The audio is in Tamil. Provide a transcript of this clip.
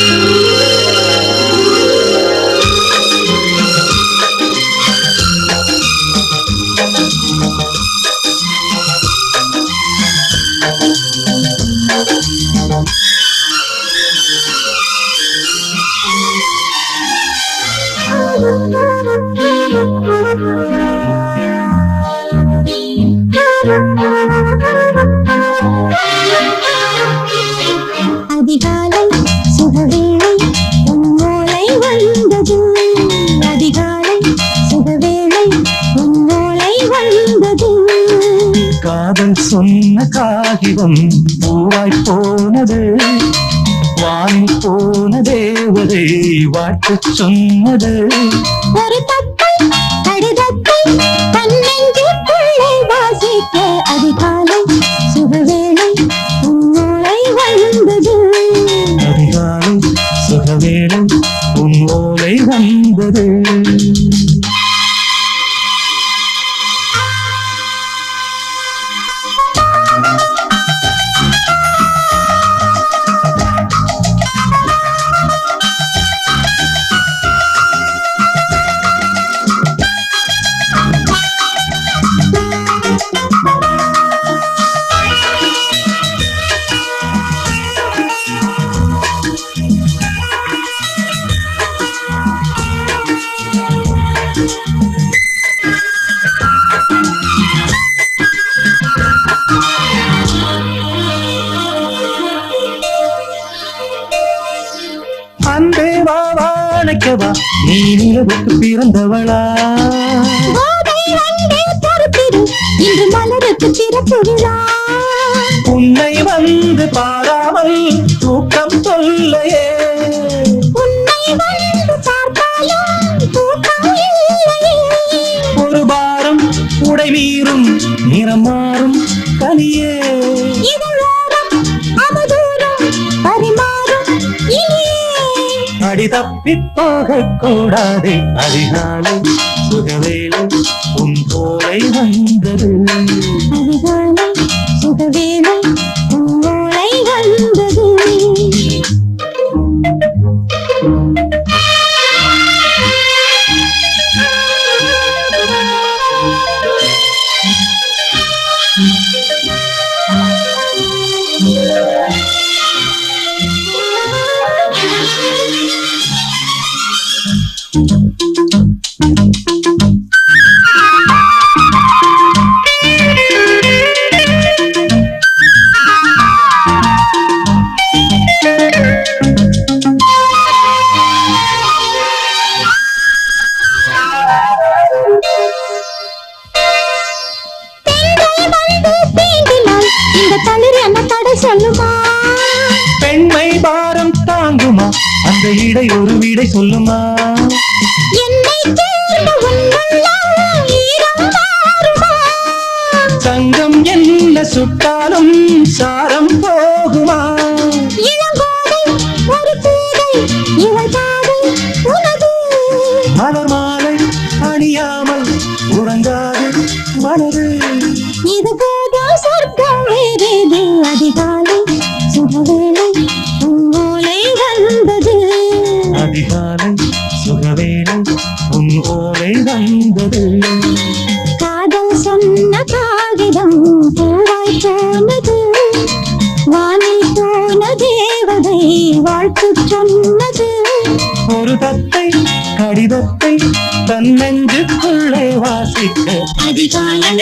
அதிகாலை சுகவேளை உன்னோலை வந்தது அதிகாலை சுகவேளை உன்னோலை வந்தது காதல் சொன்ன காகிதம் பூவாய் போனது வானில் போன தேவதை வாழ்த்து சொன்னது. ஒரு உன் ஓலை வந்தது வாழைக்கவா நீ நிலவுக்கு பிறந்தவளா? இன்று மலருக்கு திறப்பு விழா உன்னை வந்து பாராமல் தூக்கம் சொல்லையே. அடி தப்பி போக கூடாது அதிகாலை சுகவேலை உன் போலை வந்தது. அதிகாலை சுகவேலை இடை ஒரு விடை சொல்லுமா? சங்கம் என்ன சுட்டாலும் சாரம் போகுமா? மலர் மாலை அணியாமல் உறங்காது மனது. ஓலை வந்தது காதல் சொன்ன காகிதம் பூவாய் போனது. வானில் போன தேவதை வாழ்த்து சொன்னது. ஒரு தத்தை கடிதத்தை தன்னெஞ்சுக்குள்ளே வாசிக்க அதிகாலை